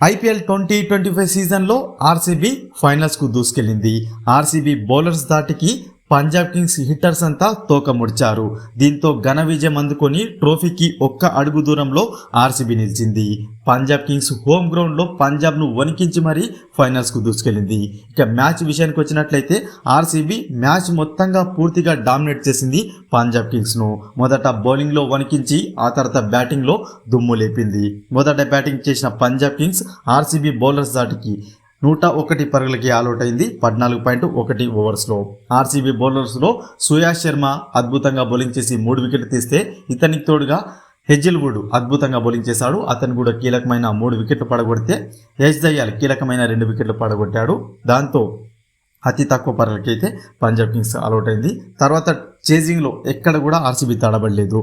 IPL twenty twenty five సీజన్లో RCB ఫైనల్స్కు దూసుకెళ్ళింది ఆర్సీబీ బౌలర్స్ దాటికి పంజాబ్ కింగ్స్ హిట్టర్స్ అంతా తోక ముడిచారు. దీంతో ఘన విజయం అందుకొని ట్రోఫీకి ఒక్క అడుగు దూరంలో ఆర్సీబీ నిలిచింది. పంజాబ్ కింగ్స్ హోమ్ గ్రౌండ్లో పంజాబ్ను వణికించి మరీ ఫైనల్స్కు దూసుకెళ్ళింది ఇక మ్యాచ్ విషయానికి వచ్చినట్లయితే ఆర్సీబీ మ్యాచ్ మొత్తంగా పూర్తిగా డామినేట్ చేసింది పంజాబ్ కింగ్స్ను. మొదట బౌలింగ్లో వణికించి ఆ తర్వాత బ్యాటింగ్లో దుమ్ము లేపింది. మొదట బ్యాటింగ్ చేసిన పంజాబ్ కింగ్స్ ఆర్సీబీ బౌలర్స్ దాటికి. నూట ఒకటి పరుగులకి ఆల్అౌట్ అయింది. పద్నాలుగు పాయింట్ ఒకటి ఓవర్స్లో ఆర్సీబీ బౌలర్స్లో సుయాష్ శర్మ అద్భుతంగా బౌలింగ్ చేసి మూడు వికెట్లు తీస్తే ఇతనికి తోడుగా హెజిల్వుడ్ అద్భుతంగా బౌలింగ్ చేశాడు. అతను కూడా కీలకమైన మూడు వికెట్లు పడగొడితే యశ్ దయ్యాల్ కీలకమైన రెండు వికెట్లు పడగొట్టాడు. దాంతో అతి తక్కువ పరుగులకైతే పంజాబ్ కింగ్స్ అలౌట్ అయింది తర్వాత చేజింగ్లో ఎక్కడ కూడా ఆర్సీబీ తడబడలేదు.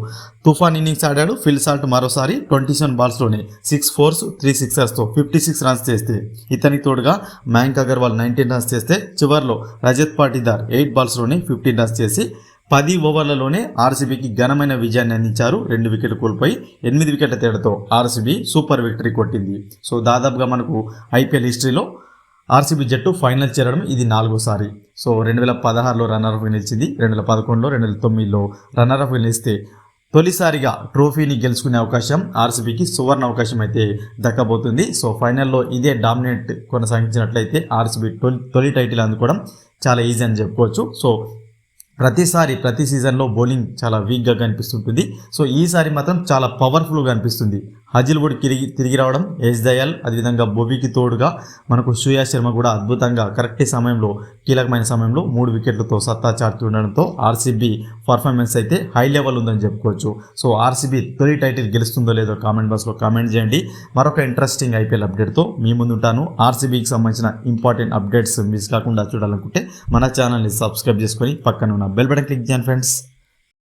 తుఫాన్ ఇన్నింగ్స్ ఆడాడు. ఫిల్ సాల్ట్ మరోసారి ట్వంటీ సెవెన్ బాల్స్లోనే సిక్స్ ఫోర్స్ త్రీ సిక్సర్స్తో ఫిఫ్టీ సిక్స్ రన్స్ చేస్తే ఇతనికి తోడుగా మయాంక్ అగర్వాల్ నైన్టీన్ రన్స్ చేస్తే చివర్లో రజత్ పాటిదార్ ఎయిట్ బాల్స్లోనే ఫిఫ్టీన్ రన్స్ చేసి పది ఓవర్లలోనే ఆర్సీబీకి ఘనమైన విజయాన్ని అందించారు. రెండు వికెట్లు కోల్పోయి ఎనిమిది వికెట్ల తేడాతో ఆర్సీబీ సూపర్ విక్టరీ కొట్టింది. సో దాదాపుగా మనకు ఐపీఎల్ హిస్టరీలో ఆర్సీబీ జట్టు ఫైనల్ చేరడం ఇది నాలుగోసారి. సో రెండు వేల పదహారులో రన్నర్ అఫ్ నిలిచింది. రెండు వేల పదకొండులో రెండు వేల తొమ్మిదిలో రన్నర్ అఫ్ నిలిస్తే తొలిసారిగా ట్రోఫీని గెలుచుకునే అవకాశం ఆర్సీబీకి సువర్ణ అవకాశం అయితే దక్కబోతుంది. సో ఫైనల్లో ఇదే డామినేట్ కొనసాగించినట్లయితే ఆర్సీబీ తొలి తొలి టైటిల్ అందుకోవడం చాలా ఈజీ అని చెప్పుకోవచ్చు. సో ప్రతిసారి ప్రతి సీజన్లో బౌలింగ్ చాలా వీక్గా కనిపిస్తుంటుంది. సో ఈసారి మాత్రం చాలా పవర్ఫుల్గా అనిపిస్తుంది. హజిల్వుడ్ తిరిగి తిరిగి రావడం ఎస్ దయాల్ అదేవిధంగా బొబీకి తోడుగా మనకు సూయా శర్మ కూడా అద్భుతంగా కరెక్ట్ సమయంలో కీలకమైన సమయంలో మూడు వికెట్లతో సత్తా చాటుతుండడంతో ఆర్సీబీ పర్ఫార్మెన్స్ అయితే హై లెవెల్ ఉందని చెప్పుకోవచ్చు. సో ఆర్సీబీ తొలి టైటిల్ గెలుస్తుందో లేదో కామెంట్ బాక్స్లో కామెంట్ చేయండి. మరొక ఇంట్రెస్టింగ్ ఐపీఎల్ అప్డేట్తో మీ ముందుంటాను. ఆర్సీబీకి సంబంధించిన ఇంపార్టెంట్ అప్డేట్స్ మిస్ కాకుండా చూడాలనుకుంటే మన ఛానల్ని సబ్స్క్రైబ్ చేసుకొని పక్కన ఉన్న బెల్ బటన్ క్లిక్ చేయండి ఫ్రెండ్స్.